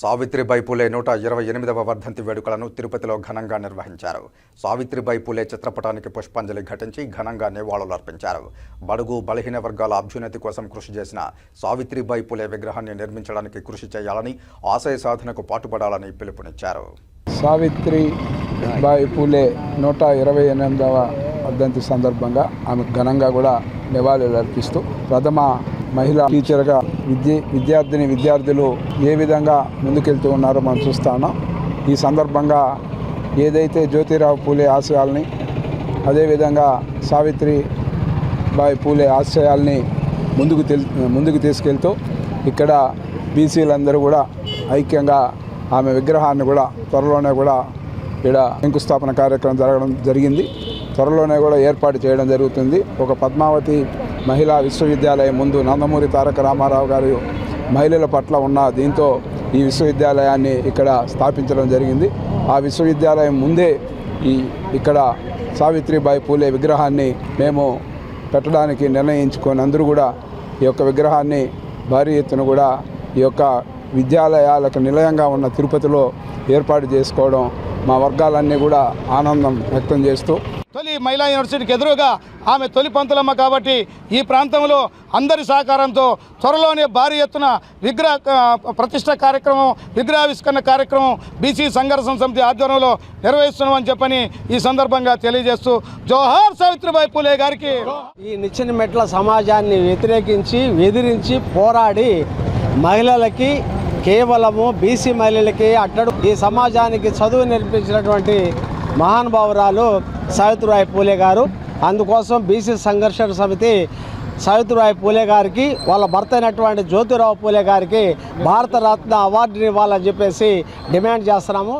సావిత్రిబాయి పూలే నూట ఇరవై ఎనిమిదవ వర్ధంతి వేడుకలను తిరుపతిలో ఘనంగా నిర్వహించారు. సావిత్రిబాయి పూలే చిత్రపటానికి పుష్పాంజలి ఘటించి ఘనంగా నివాళులర్పించారు. బడుగు బలహీన వర్గాల అభ్యున్నతి కోసం కృషి చేసిన సావిత్రిబాయి పూలే విగ్రహాన్ని నిర్మించడానికి కృషి చేయాలని ఆశయ సాధనకు పాటుపడాలని పిలుపునిచ్చారు. సావిత్రి బాయి పూలే నూట ఇరవై ఎనిమిదవ వర్ధంతి సందర్భంగా ఆమె ఘనంగా కూడా నివాళులు అర్పిస్తూ ప్రథమ మహిళా టీచర్గా విద్య విద్యార్థిని విద్యార్థులు ఏ విధంగా ముందుకెళ్తూ ఉన్నారో మనం చూస్తా ఉన్నాం. ఈ సందర్భంగా ఏదైతే జ్యోతిరావు పూలే ఆశయాల్ని అదేవిధంగా సావిత్రి బాయి పూలే ఆశయాల్ని ముందుకు తెల్ ముందుకు తీసుకెళ్తూ ఇక్కడ బీసీలందరూ కూడా ఐక్యంగా ఆమె విగ్రహాన్ని కూడా త్వరలోనే కూడా ఇక్కడ శంకుస్థాపన కార్యక్రమం జరగడం జరిగింది. త్వరలోనే కూడా ఏర్పాటు చేయడం జరుగుతుంది. ఒక పద్మావతి మహిళా విశ్వవిద్యాలయం ముందు నందమూరి తారక రామారావు గారు మహిళల పట్ల ఉన్న దీంతో ఈ విశ్వవిద్యాలయాన్ని ఇక్కడ స్థాపించడం జరిగింది. ఆ విశ్వవిద్యాలయం ముందే ఈ ఇక్కడ సావిత్రిబాయి పూలే విగ్రహాన్ని మేము పెట్టడానికి నిర్ణయించుకొని అందరూ కూడా ఈ యొక్క విగ్రహాన్ని భారీ ఎత్తున కూడా ఈ యొక్క విద్యాలయాలకు నిలయంగా ఉన్న తిరుపతిలో ఏర్పాటు చేసుకోవడం మా వర్గాలన్నీ కూడా ఆనందం వ్యక్తం చేస్తూ మహిళా యూనివర్సిటీకి ఎదురుగా ఆమె తొలి పంతులమ్మ కాబట్టి ఈ ప్రాంతంలో అందరి సహకారంతో త్వరలోనే భారీ ఎత్తున విగ్రహ ప్రతిష్ట కార్యక్రమం విగ్రహావిష్కరణ కార్యక్రమం బీసీ సంఘర్షణ సమితి ఆధ్వర్యంలో నిర్వహిస్తున్నామని చెప్పని ఈ సందర్భంగా తెలియజేస్తూ జోహార్ సావిత్రిబాయి పూలే గారికి. ఈ నిచ్చెన మెట్ల సమాజాన్ని వ్యతిరేకించి ఎదిరించి పోరాడి మహిళలకి కేవలము బీసీ మహిళలకి అట్టడు ఈ సమాజానికి చదువు నేర్పించినటువంటి మహానుభావురాలు సావిత్రిబాయి పూలే గారు. అందుకోసం బీసీ సంఘర్షణ సమితి సావిత్రిబాయి పూలే గారికి వాళ్ళ భర్త అయినటువంటి జ్యోతిరావు పూలే గారికి భారతరత్న అవార్డుని ఇవ్వాలని చెప్పేసి డిమాండ్ చేస్తున్నాము.